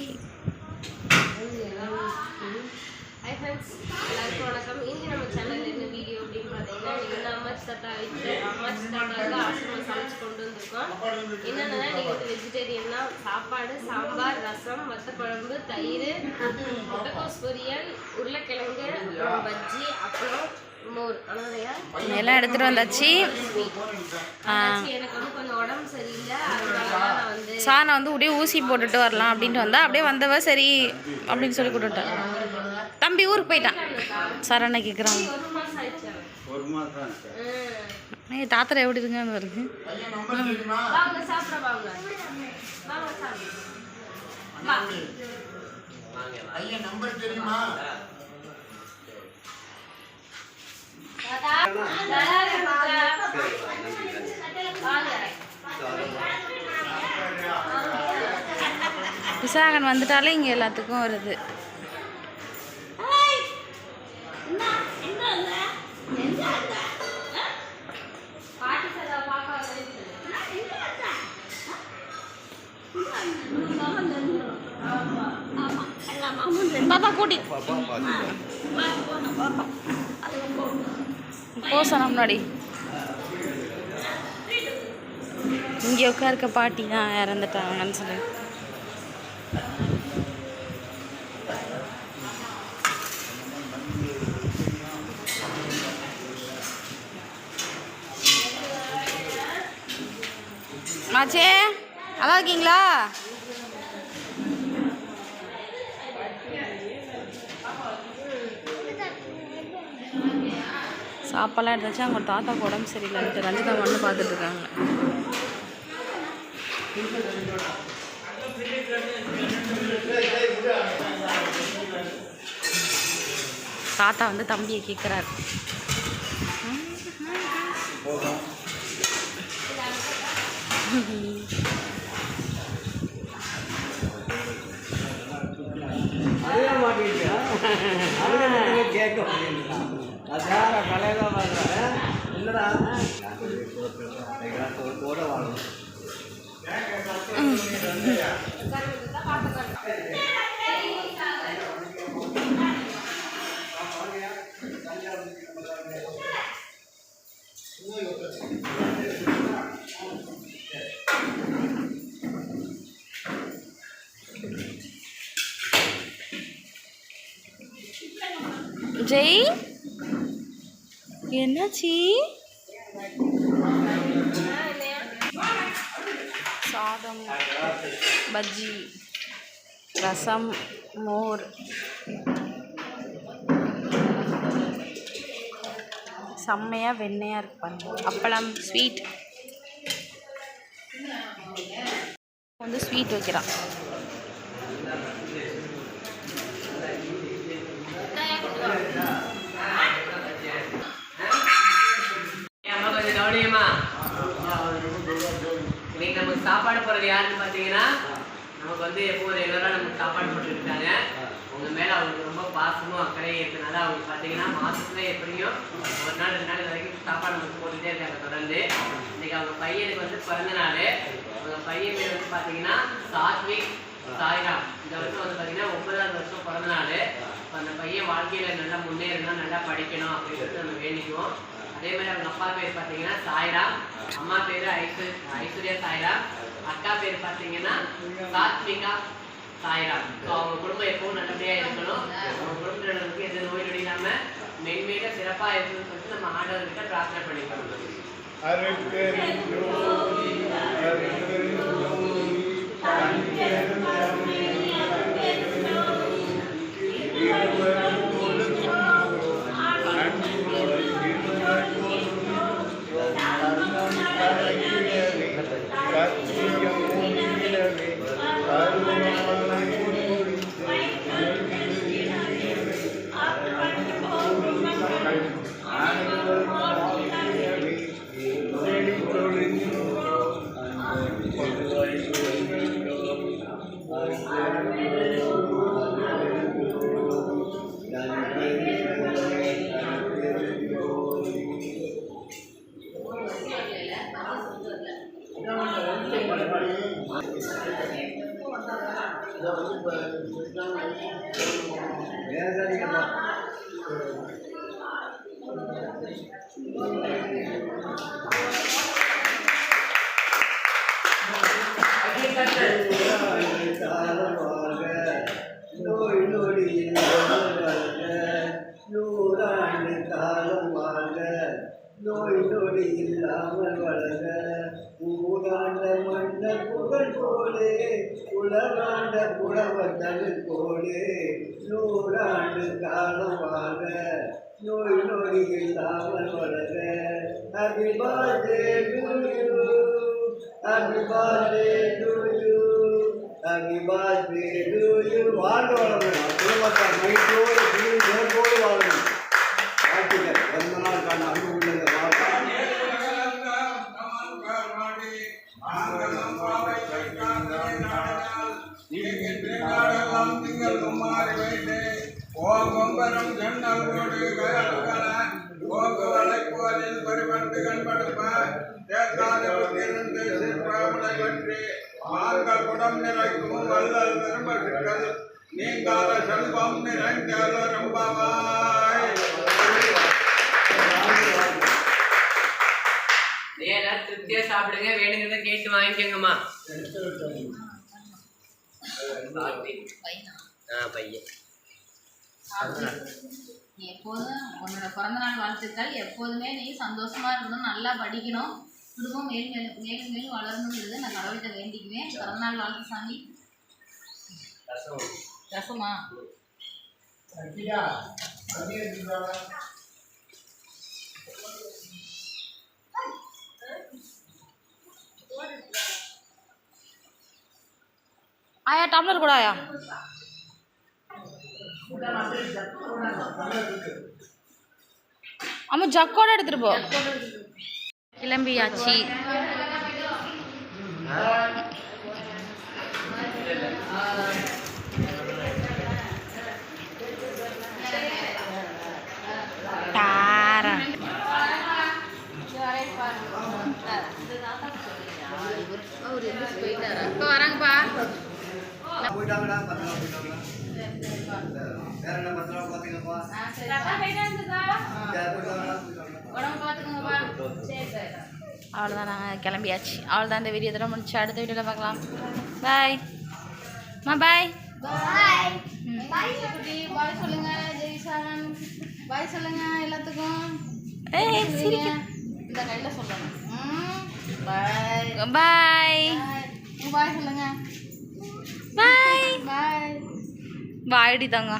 Okay hi friends எல்லாருக்கும் வணக்கம். இன்னைக்கு நம்ம சேனலில் என்ன வீடியோ அப்படின்னு பார்த்தீங்கன்னா நீங்கள் வந்து அம்மாச்சி வச்சு வீட்டு அம்மாச்சி ஆசிரமம் சமைச்சு கொண்டு வந்திருக்கோம். என்னென்னா நீங்கள் வந்து வெஜிடேரியன்னா சாப்பாடு சாம்பார் ரசம் வத்த குழம்பு தயிர் முட்டைக்கோஸ் பொரியல் உருளைக்கிழங்கு பஜ்ஜி அப்புறம் எல்லாம் எடுத்துகிட்டு வந்தாச்சு. எனக்கு வந்து கொஞ்சம் உடம்பு சரியில்லை. அதனால தான் நான் வந்து சாணம் வந்து அப்படியே ஊசி போட்டுட்டு வரலாம் அப்படின்ட்டு வந்தா அப்படியே வந்தவ சரி அப்படின்னு சொல்லி கூட்டுட்டேன் தம்பி ஊருக்கு போயிட்டான். சரணை கேட்குறான். ஏய் தாத்தரை எப்படி இருக்குன்னு வருது ஐயா நம்பர் தெரியுமா? விசாகன் வந்துட்டாலே இங்கே எல்லாத்துக்கும் வருது. பாட்டி சதா பார்க்க வரேன்னு சொல்லு. போ சொன்ன முன்னாடி இங்கே உட்காருக்க பாட்டி தான் இறந்துட்டாங்கன்னு சொல்லி மாச்சே நல்லா இருக்கீங்களா சாப்பாடுலாம் எடுத்தாச்சு அவங்க தாத்தாவுக்கு உடம்பு சரியில்லைன்ட்டு ரஞ்சிதா மண்ணு பார்த்துட்டு இருக்காங்க. தாத்தா வந்து தம்பியை கேட்குறாரு அறிய மாட்டேங்குது கலையில என்னடா வாங்கணும் ஜெய் என்னாச்சு? சாதம் பஜ்ஜி ரசம் மோர் செம்மையாக வெண்ணையாக இருக்கு பாருங்க. அப்பளம் ஸ்வீட் வந்து ஸ்வீட் வைக்கிறான் அம்மா கொஞ்சம் கவனியம்மா இன்னைக்கு நமக்கு சாப்பாடு போடுறது யாருன்னு பார்த்தீங்கன்னா நமக்கு வந்து எப்போ ரெகுலராக நமக்கு சாப்பாடு போட்டுட்டு இருக்காங்க உங்க மேல அவங்களுக்கு ரொம்ப பாசமும் அக்கறையும் இருக்கிறனால அவங்க பார்த்தீங்கன்னா மாசத்துல எப்படியும் ஒரு நாள் ரெண்டு நாள் வரைக்கும் சாப்பாடு நமக்கு போட்டுகிட்டே இருக்காங்க தொடர்ந்து. இன்னைக்கு அவங்க பையனுக்கு வந்து பிறந்த நாள். அவங்க பையன் பேர் வந்து பார்த்தீங்கன்னா சாத்விக் சாய்ராம். இந்த வருஷம் வந்து பார்த்தீங்கன்னா ஒன்பதாவது வருஷம் பிறந்த நாள். அந்த பையன் வாழ்க்கையில நல்லா முன்னேறணும் நல்லா படிக்கணும் அப்படின்னு நம்ம வேண்டிக்குவோம். அதே மாதிரி அவங்க அப்பா பேர் பார்த்தீங்கன்னா சாய்ராம். அம்மா பேர் ஐஸ்வர் ஐஸ்வர்யா சாய்ராம். அக்கா பேர் பார்த்தீங்கன்னா சாத்விகா சாய்ராம். ஸோ அவங்க குடும்பம் எப்பவும் நல்லபடியாக இருக்கும் நம்ம பொருட்களுக்கு எந்த நோய் நொடி இல்லாம மென்மேல சொல்லிட்டு நம்ம ஆண்டவர்கிட்ட பிரார்த்தனை பண்ணிக்கணும் அருட்கருணை இல்லாமல் வளர ஊராண்ட மன்ன புகழ் போலே உலகாண்ட புலவர் தமிழ் போலே நூறாண்டு காலம் வாழ்க நோய் நொடி இல்லாமல் வளர்க Happy birthday to you. Happy birthday to ஓம்பரம் ஜன்னல் ஓடு கயல்கள ஓங்குவலை போரில் பரிவண்டு கண்படுப்ப தேக்காதிருந்து சிற்பாமலை வெற்றி. மார்கள் குடம் நிறைக்கும் வல்லல் பெருமக்கள் நீங்காத செல்வம் நிறைந்தால ரொம்பவாய் திருப்தியா சாப்பிடுங்க. வேணுங்கிறத கேட்டு வாங்கிக்கோங்கம்மா. ஆ பையன். எப்போதும் உன்னோட பிறந்தநாள் வாழ்த்துக்கள். எப்போதுமே நீ சந்தோஷமா இருக்கணும் நல்லா படிக்கணும். குடும்பம் மேலும் மேலும் மேலும் மேலும் வளரணுங்கிறது நான் கடவுள்கிட்ட வேண்டிக்குவேன். பிறந்தநாள் வாழ்த்து சாமி. ரசமா? ஆயா டம்ளர் கூட ஆயா. அம்மா ஜக்கோட எடுத்துட்டு போ கிளம்பியாச்சு you. அவ்வளோதான் நாங்கள் கிளம்பியாச்சு. அவ்வளோதான் இந்த வீடியோ தடவை முடிச்சு அடுத்த வீடியோவில் பார்க்கலாம். பாய் மா. பாய் பாய் பாய் சொல்லுங்க ஜெய்சாரன் பாய் சொல்லுங்க எல்லாத்துக்கும். ஏய் இந்த கையில் சொல்லணும். பாய் பாய் பாய் சொல்லுங்க. பாய் பாய் பாய்டி தாங்க